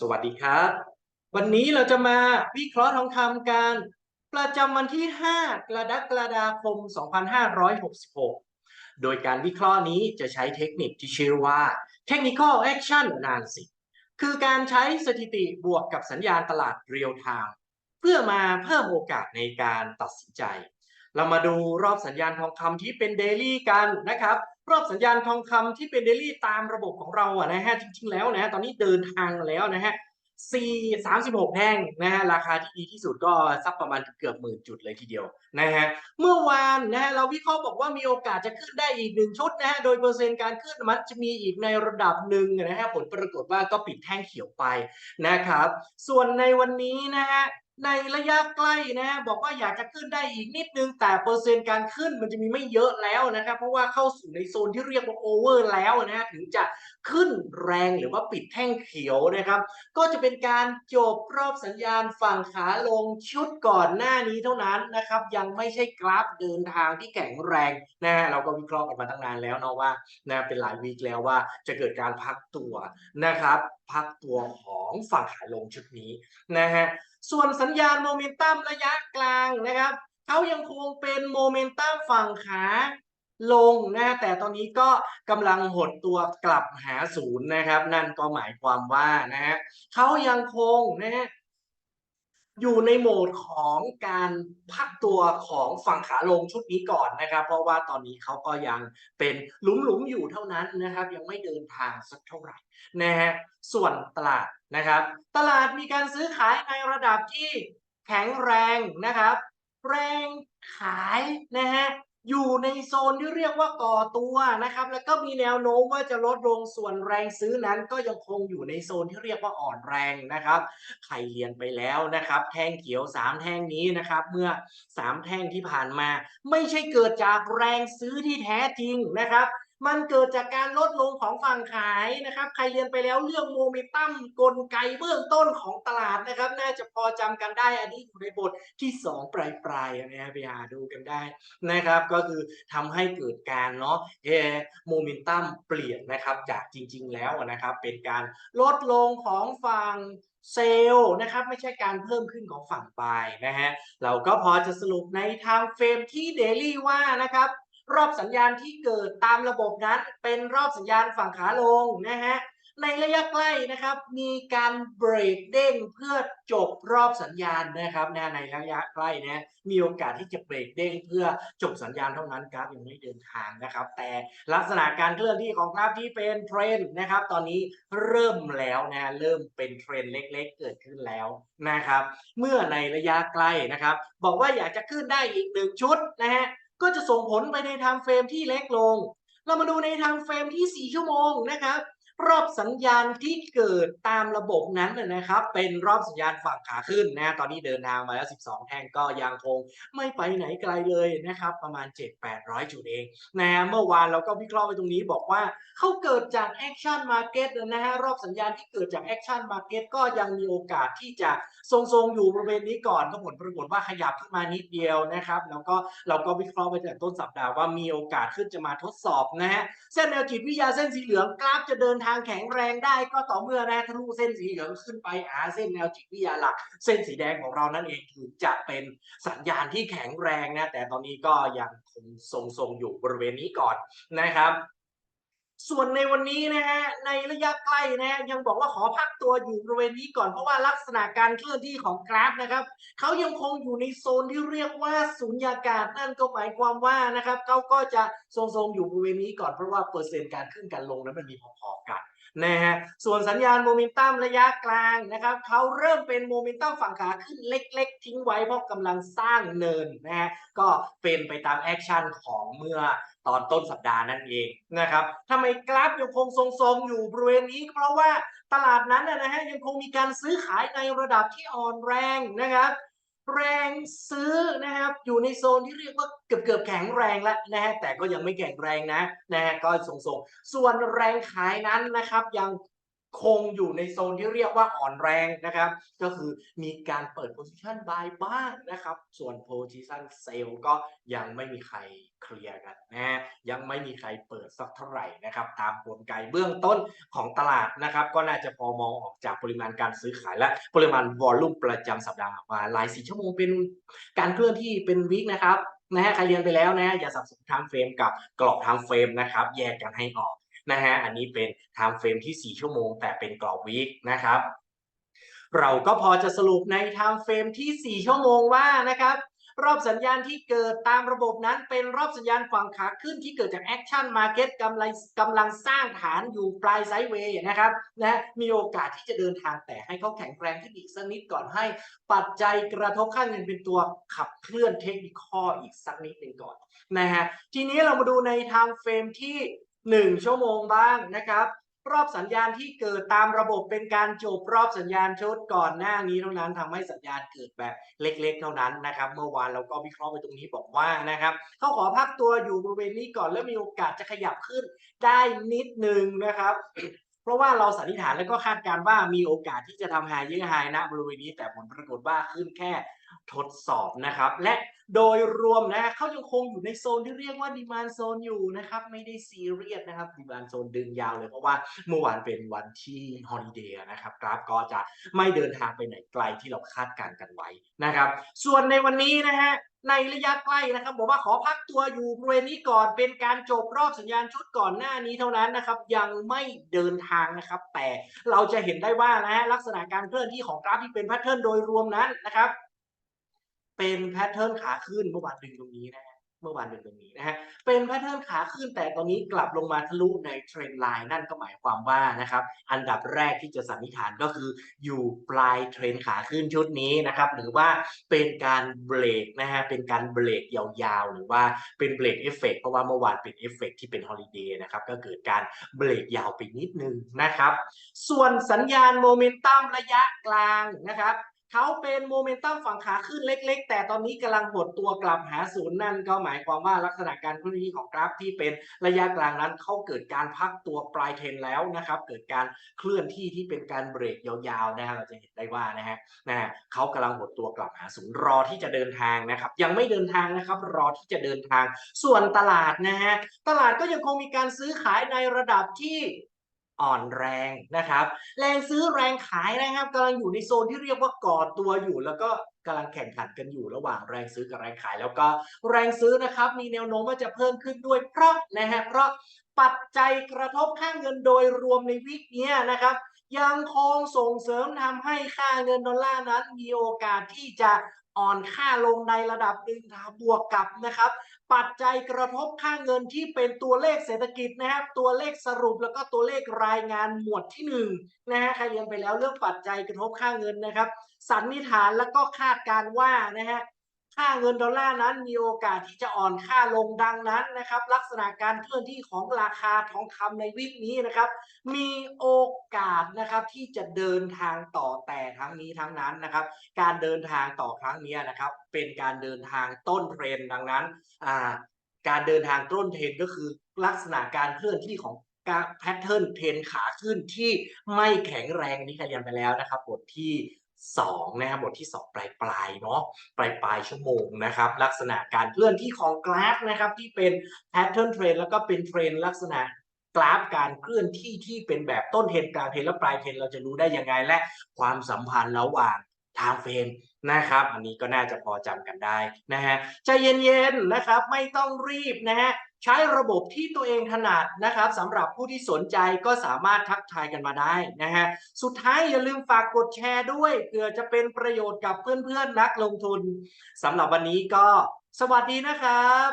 สวัสดีครับ วันนี้เราจะมาวิเคราะห์ทองคำกัน ประจำวันที่ 5 กรกฎาคม 2566 โดยการวิเคราะห์นี้จะใช้เทคนิคที่ชื่อว่า Technical Action Analysis คือการใช้สถิติบวกกับสัญญาณตลาดเรียลไทม์เพื่อมาเพิ่มโอกาสในการตัดสินใจ เรามาดูรอบสัญญาณทองคำที่เป็นเดลี่กันนะครับ รอบสัญญาณทองคำที่เป็นเดลี่ตามระบบของเราอะนะฮะจริงๆแล้วนะตอนนี้เดินทางแล้วนะฮะ4 36แท่งนะฮะราคาที่ดีที่สุดก็สักประมาณเกือบหมื่นจุดเลยทีเดียวนะฮะเมื่อวานนะฮะเราวิเคราะห์บอกว่ามีโอกาสจะขึ้นได้อีกหนึ่งชุดนะฮะโดยเปอร์เซ็นต์การขึ้นมันจะมีอีกในระดับหนึ่งนะฮะผลปรากฏว่าก็ปิดแท่งเขียวไปนะครับ ส่วนในวันนี้นะฮะ ในระยะใกล้นะ บอกว่าอยากจะขึ้นได้อีกนิดนึง แต่เปอร์เซ็นต์การขึ้นมันจะมีไม่เยอะแล้วนะครับ เพราะว่าเข้าสู่ในโซนที่เรียกว่าโอเวอร์แล้วนะถึงจะขึ้นแรงหรือว่าปิดแท่งเขียวนะครับ ก็จะเป็นการจบรอบสัญญาณฝั่งขาลงชุดก่อนหน้านี้เท่านั้นนะครับ ยังไม่ใช่กราฟเดินทางที่แข็งแรงนะฮะเราก็วิเคราะห์กันมาตั้งนานแล้วเนาะว่านะเป็นหลายวีคแล้วว่าจะเกิดการพักตัวนะครับ พักตัวของฝั่งขาลงชุดนี้นะฮะส่วนสัญญาณโมเมนตัมระยะกลางนะครับเขายังคงเป็นโมเมนตัมฝั่งขาลงนะแต่ตอนนี้ก็กำลังหดตัวกลับหาศูนย์นะครับ นั่นก็หมายความว่านะฮะเขายังคงนะฮะ อยู่ในโหมดของการพักตัวของฝั่งขาลงชุดนี้ก่อนนะครับ เพราะว่าตอนนี้เขาก็ยังเป็นหลุมๆอยู่เท่านั้นนะครับ ยังไม่เดินทางสักเท่าไหร่นะฮะส่วนตลาดนะครับ ตลาดมีการซื้อขายในระดับที่แข็งแรงนะครับ แรงขายนะฮะ อยู่ในโซนที่เรียกว่าก่อตัวนะครับ แล้วก็มีแนวโน้มว่าจะลดลงส่วนแรงซื้อนั้น ก็ยังคงอยู่ในโซนที่เรียกว่าอ่อนแรงนะครับใครเรียนไปแล้วนะครับ แท่งเขียว 3 แท่งนี้นะครับ เมื่อ 3 แท่งที่ผ่านมา ไม่ใช่เกิดจากแรงซื้อที่แท้จริงนะครับ มันเกิดจากการลดลงของฝั่งขายนะครับ ใครเรียนไปแล้วเรื่องโมเมนตัมกลไกเบื้องต้นของตลาดนะครับ น่าจะพอจำกันได้ อันนี้อยู่ในบทที่ 2 ปลายปลายๆนะฮะไปหาดูกันได้นะครับ ก็คือทำให้เกิดการเนาะเอโมเมนตัมเปลี่ยนนะครับ จากจริง ๆ แล้วนะครับ เป็นการลดลงของฝั่งเซลล์นะครับไม่ใช่การเพิ่มขึ้นของฝั่งบายนะฮะเราก็พอจะสรุปในทางเฟรมที่เดลี่ว่านะครับ รอบสัญญาณที่เกิดตามระบบนั้นเป็นรอบสัญญาณฝั่งขาลงนะฮะในระยะใกล้นะครับ มีการเบรกเด้งเพื่อจบรอบสัญญาณนะครับนะในระยะใกล้นะมีโอกาสที่จะเบรกเด้งเพื่อจบสัญญาณเท่านั้นกราฟยังไม่เดินทางนะครับ แต่ลักษณะการเคลื่อนที่ของกราฟที่เป็นเทรนด์นะครับ ตอนนี้เริ่มแล้วนะเริ่มเป็นเทรนด์เล็ก ๆ เกิดขึ้นแล้วนะครับ เมื่อในระยะใกล้นะครับ บอกว่าอยากจะขึ้นได้อีกหนึ่งชุดนะฮะ ก็จะส่งผลไปในไทม์เฟรมที่เล็กลง เรามาดูในไทม์เฟรมที่ 4 ชั่วโมงนะครับ รอบสัญญาณที่เกิดตามระบบนั้นนะครับ เป็นรอบสัญญาณฝั่งขาขึ้นนะตอนนี้เดินทางมาแล้ว 12 แท่งก็ยังคงไม่ไปไหนไกลเลยนะครับ ประมาณ 7-800 จุดเองนะเมื่อวานเราก็วิเคราะห์ไปตรงนี้บอกว่าเขาเกิดจากแอคชั่นมาเก็ตนะฮะรอบสัญญาณที่เกิดจากแอคชั่นมาเก็ตก็ยังมีโอกาสที่จะทรงๆอยู่บริเวณนี้ก่อนก็ผลปรากฏว่าขยับขึ้นมานิดเดียวนะครับแล้วก็เราก็วิเคราะห์ไปจากต้นสัปดาห์ว่ามีโอกาสขึ้นจะมาทดสอบนะฮะเส้นแนวจิตวิทยาเส้นสีเหลืองกราฟจะเดินทางางแข็งแรงได้ก็ต่อเมื่อนะทะลุเส้นสีเหลืองขึ้นไปหาเส้นแนวจิตวิทยาหลัก เส้นสีแดงของเรานั่นเองถึงจะเป็นสัญญาณที่แข็งแรงนะแต่ตอนนี้ก็ยังคงทรงๆอยู่บริเวณนี้ก่อนนะครับ ส่วนในวันนี้นะฮะในระยะใกล้นะฮะยังบอกว่าขอพักตัวอยู่บริเวณนี้ก่อนเพราะว่าลักษณะการเคลื่อนที่ของกราฟนะครับเขายังคงอยู่ในโซนที่เรียกว่าสุญญากาศนั่นก็หมายความว่านะครับเขาก็จะทรงๆอยู่บริเวณนี้ก่อนเพราะว่าเปอร์เซ็นต์การขึ้นการลงนั้นมันมีพอๆกัน นะฮะส่วนสัญญาณโมเมนตัมระยะกลางนะครับเขาเริ่มเป็นโมเมนตัมฝั่งขาขึ้นเล็ก ๆ ทิ้งไว้เพราะกำลังสร้างเนินนะฮะก็เป็นไปตามแอคชั่นของเมื่อตอนต้นสัปดาห์นั่นเองนะครับทำไมกราฟยังคงทรงๆอยู่บริเวณนี้เพราะว่าตลาดนั้นนะนะฮะยังคงมีการซื้อขายในระดับที่อ่อนแรงนะครับ แรงซื้อนะครับอยู่ในโซนที่เรียกว่าเกือบเกือบๆแข็งแรงแล้วนะฮะแต่ก็ยังไม่แข็งแรงนะนะฮะก็ทรงๆส่วนแรงขายนั้นนะครับยัง คงอยู่ในโซนที่เรียกว่าอ่อนแรงนะครับ ก็คือมีการเปิด position buy บ้างนะครับ ส่วน position sell ก็ยังไม่มีใครเคลียร์กันนะยังไม่มีใครเปิดสักเท่าไหร่นะครับ ตามกลไกเบื้องต้นของตลาดนะครับ ก็น่าจะพอมองออกจากปริมาณการซื้อขายและปริมาณวอลลุ่มประจำสัปดาห์มาหลายสี่ชั่วโมงเป็นการเคลื่อนที่เป็นวิกนะครับนะฮะใครเรียนไปแล้วนะอย่าสับสนทม์เฟรมกับกรอบทม์เฟรมนะครับ แยกกันให้ออก นะฮะ อันนี้เป็นไทม์เฟรมที่ 4 ชั่วโมง แต่เป็นกรอบวีคนะครับ เราก็พอจะสรุปในไทม์เฟรมที่ 4 ชั่วโมงว่านะครับ รอบสัญญาณที่เกิดตามระบบนั้นเป็นรอบสัญญาณฝั่งขาขึ้นที่เกิดจากแอคชั่นมาร์เก็ตกำลังกำลังสร้างฐานอยู่ปลายไซด์เวย์นะครับนะมีโอกาสที่จะเดินทางแต่ให้เขาแข็งแรงขึ้นอีกสักนิดก่อนให้ ปัจจัยกระทบค่าเงินเป็นตัวขับเคลื่อนเทคนิคออีกสักนิดหนึ่งก่อนนะฮะทีนี้เรามาดูในไทม์เฟรมที่ 1 ชั่วโมงบ้างนะครับ รอบสัญญาณที่เกิดตามระบบเป็นการจบรอบสัญญาณชุดก่อนหน้านี้เท่านั้นทำให้สัญญาณเกิดแบบเล็ก ๆ เท่านั้นนะครับ เมื่อวานเราก็วิเคราะห์ไปตรงนี้บอกว่านะครับเขาขอพักตัวอยู่บริเวณนี้ก่อนแล้วมีโอกาสจะขยับขึ้นได้นิดนึงนะครับเพราะว่าเราสันนิษฐานแล้วก็คาดการณ์ว่ามีโอกาสที่จะทำไฮเยอร์ไฮนะบริเวณนี้แต่ผลปรากฏว่าขึ้นแค่ ทดสอบนะครับ และโดยรวมนะเขายังคงอยู่ในโซนที่เรียกว่าดีมานโซนอยู่นะครับไม่ได้ซีเรียสนะครับดีมานโซนดึงยาวเลยเพราะว่าเมื่อวานเป็นวันที่ฮอลิเดย์นะครับกราฟก็จะไม่เดินทางไปไหนไกลที่เราคาดการณ์กันไว้นะครับ ส่วนในวันนี้นะฮะในระยะใกล้นะครับบอกว่าขอพักตัวอยู่บริเวณนี้ก่อนเป็นการจบรอบสัญญาณชุดก่อนหน้านี้เท่านั้นนะครับ ยังไม่เดินทางนะครับ แต่เราจะเห็นได้ว่านะฮะลักษณะการเคลื่อนที่ของกราฟที่เป็นแพทเทิร์นโดยรวมนั้นนะครับ เป็นแพทเทิร์นขาขึ้นเมื่อวานดึงตรงนี้นะฮะเมื่อวานดึงตรงนี้นะฮะเป็นแพทเทิร์นขาขึ้นแต่ตอนนี้กลับลงมาทะลุในเทรนไลน์นั่นก็หมายความว่านะครับอันดับแรกที่จะสันนิษฐานก็คืออยู่ปลายเทรนขาขึ้นชุดนี้นะครับหรือว่าเป็นการเบรกนะฮะเป็นการเบรกยาวๆ หรือว่าเป็นเบรกเอฟเฟกเพราะว่าเมื่อวานเป็นเอฟเฟกที่เป็นฮอลิเดย์นะครับก็เกิดการเบรกยาวไปนิดนึงนะครับส่วนสัญญาณโมเมนตัมระยะกลางนะครับ เขาเป็นโมเมนตัมฝั่งขาขึ้นเล็ก ๆ แต่ตอนนี้กำลังหดตัวกลับหาศูนย์นั่นก็หมายความว่าลักษณะการเคลื่อนที่ของกราฟที่เป็นระยะกลางนั้นเขาเกิดการพักตัวปลายเทรนแล้วนะครับ เกิดการเคลื่อนที่ที่เป็นการเบรกยาวๆนะฮะเราจะเห็นได้ว่านะฮะนะฮะเขากำลังหดตัวกลับหาศูนย์รอที่จะเดินทางนะครับ ยังไม่เดินทางนะครับ รอที่จะเดินทาง ส่วนตลาดนะฮะตลาดก็ยังคงมีการซื้อขายในระดับที่ อ่อนแรงนะครับ แรงซื้อแรงขายนะครับกำลังอยู่ในโซนที่เรียกว่ากอดตัวอยู่ แล้วก็กำลังแข่งขันกันอยู่ระหว่างแรงซื้อกับแรงขาย แล้วก็แรงซื้อนะครับ มีแนวโน้มว่าจะเพิ่มขึ้นด้วยเพราะนะฮะเพราะปัจจัยกระทบค่าเงินโดยรวมในวิกเนี้ยนะครับ ยังคงส่งเสริมทำให้ค่าเงินดอลลาร์นั้น มีโอกาสที่จะอ่อนค่าลงในระดับหนึ่งบวกกับนะครับ ปัจจัยกระทบค่าเงินที่เป็นตัวเลขเศรษฐกิจนะครับ ตัวเลขสรุปแล้วก็ตัวเลขรายงานหมวดที่หนึ่งนะฮะใครเรียนไปแล้วเรื่องปัจจัยกระทบค่าเงินนะครับ สันนิษฐานแล้วก็คาดการว่านะฮะ ค่าเงินดอลลาร์นั้นมีโอกาสที่จะอ่อนค่าลงดังนั้นนะครับ ลักษณะการเคลื่อนที่ของราคาทองคำในวิกนี้นะครับ มีโอกาสนะครับที่จะเดินทางต่อแต่ทั้งนี้ทั้งนั้นนะครับ การเดินทางต่อครั้งนี้นะครับ เป็นการเดินทางต้นเทรนดังนั้นอ่าการเดินทางต้นเทรนก็คือลักษณะการเคลื่อนที่ของการแพทเทิร์นเทรนขาขึ้นที่ไม่แข็งแรงนี่เคยเรียนไปแล้วนะครับบทที่ สองนะครับบทที่สองปลายปลายๆเนาะปลายปลายๆชั่วโมงนะครับลักษณะการเคลื่อนที่ของกราฟนะครับที่เป็นแพทเทิร์นเทรนแล้วก็เป็นเทรนลักษณะกราฟการเคลื่อนที่ที่เป็นแบบต้นเทรนกลางเทรนและปลายเทรนเราจะรู้ได้ยังไงและความสัมพันธ์ระหว่างทางเฟรน นะครับ อันนี้ก็น่าจะพอจำกันได้นะฮะใจเย็นๆนะครับ ไม่ต้องรีบนะฮะใช้ระบบที่ตัวเองถนัดนะครับสำหรับผู้ที่สนใจก็สามารถทักทายกันมาได้นะฮะสุดท้ายอย่าลืมฝากกดแชร์ด้วยเผื่อจะเป็นประโยชน์กับเพื่อนๆนักลงทุนสำหรับวันนี้ก็สวัสดีนะครับ